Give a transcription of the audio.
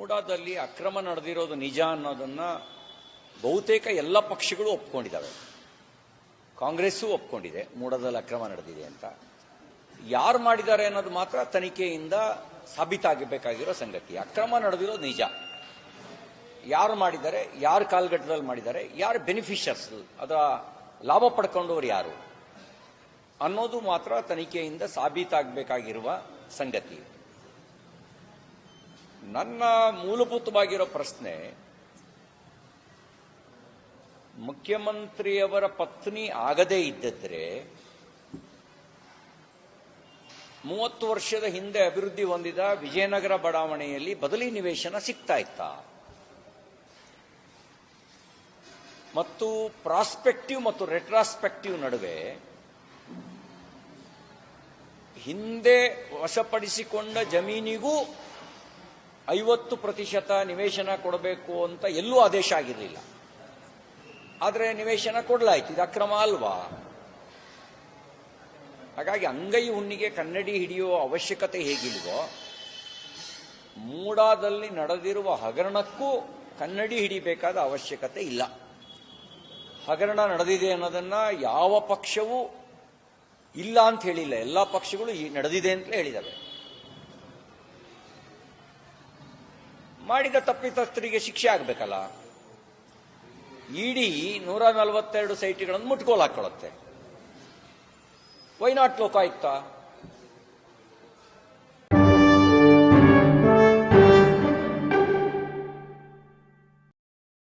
ಮೂಡಾದಲ್ಲಿ ಅಕ್ರಮ ನಡೆದಿರೋದು ನಿಜ ಅನ್ನೋದನ್ನು ಬಹುತೇಕ ಎಲ್ಲ ಪಕ್ಷಗಳು ಒಪ್ಕೊಂಡಿದ್ದಾವೆ. ಕಾಂಗ್ರೆಸ್ಸು ಒಪ್ಕೊಂಡಿದೆ, ಮೂಡಾದಲ್ಲಿ ಅಕ್ರಮ ನಡೆದಿದೆ ಅಂತ. ಯಾರು ಮಾಡಿದ್ದಾರೆ ಅನ್ನೋದು ಮಾತ್ರ ತನಿಖೆಯಿಂದ ಸಾಬೀತಾಗಬೇಕಾಗಿರೋ ಸಂಗತಿ. ಅಕ್ರಮ ನಡೆದಿರೋದು ನಿಜ. ಯಾರು ಮಾಡಿದ್ದಾರೆ, ಯಾರು ಕಾಲಘಟ್ಟದಲ್ಲಿ ಮಾಡಿದ್ದಾರೆ, ಯಾರು ಬೆನಿಫಿಷರ್ಸ್ ಅದರ ಲಾಭ ಪಡ್ಕೊಂಡವರು ಯಾರು ಅನ್ನೋದು ಮಾತ್ರ ತನಿಖೆಯಿಂದ ಸಾಬೀತಾಗಬೇಕಾಗಿರುವ ಸಂಗತಿ. ನನ್ನ ಮೂಲಭೂತವಾಗಿರೋ ಪ್ರಶ್ನೆ, ಮುಖ್ಯಮಂತ್ರಿಯವರ ಪತ್ನಿ ಆಗದೇ ಇದ್ದಿದ್ರೆ ಮೂವತ್ತು ವರ್ಷದ ಹಿಂದೆ ಅಭಿವೃದ್ಧಿ ಹೊಂದಿದ ವಿಜಯನಗರ ಬಡಾವಣೆಯಲ್ಲಿ ಬದಲಿ ನಿವೇಶನ ಸಿಗ್ತಾ ಇತ್ತಾ? ಮತ್ತು ಪ್ರಾಸ್ಪೆಕ್ಟಿವ್ ಮತ್ತು ರೆಟ್ರಾಸ್ಪೆಕ್ಟಿವ್ ನಡುವೆ ಹಿಂದೆ ವಶಪಡಿಸಿಕೊಂಡ ಜಮೀನಿಗೂ ಐವತ್ತು ಪ್ರತಿಶತ ನಿವೇಶನ ಕೊಡಬೇಕು ಅಂತ ಎಲ್ಲೂ ಆದೇಶ ಆಗಿರಲಿಲ್ಲ. ಆದರೆ ನಿವೇಶನ ಕೊಡಲಾಯ್ತು. ಇದು ಅಕ್ರಮ ಅಲ್ವಾ? ಹಾಗಾಗಿ ಅಂಗೈ ಹುಣ್ಣಿಗೆ ಕನ್ನಡಿ ಹಿಡಿಯುವ ಅವಶ್ಯಕತೆ ಹೇಗಿಲ್ವೋ, ಮೂಡಾದಲ್ಲಿ ನಡೆದಿರುವ ಹಗರಣಕ್ಕೂ ಕನ್ನಡಿ ಹಿಡಿಬೇಕಾದ ಅವಶ್ಯಕತೆ ಇಲ್ಲ. ಹಗರಣ ನಡೆದಿದೆ ಅನ್ನೋದನ್ನ ಯಾವ ಪಕ್ಷವೂ ಇಲ್ಲ ಅಂತ ಹೇಳಿಲ್ಲ. ಎಲ್ಲ ಪಕ್ಷಗಳು ಈ ನಡೆದಿದೆ ಅಂತಲೇ ಹೇಳಿದಾವೆ ಮಾಡಿದ ತಪ್ಪಿತಸ್ಥರಿಗೆ ಶಿಕ್ಷೆ ಆಗಬೇಕಲ್ಲ? ಇಡೀ ನೂರ ನಲವತ್ತೆರಡು ಸೈಟ್ಗಳನ್ನು ಮುಟ್ಕೋಲ್ ಹಾಕೊಳ್ಳುತ್ತೆ ವೈನಾಟ್ ಲೋಕಾಯುಕ್ತ?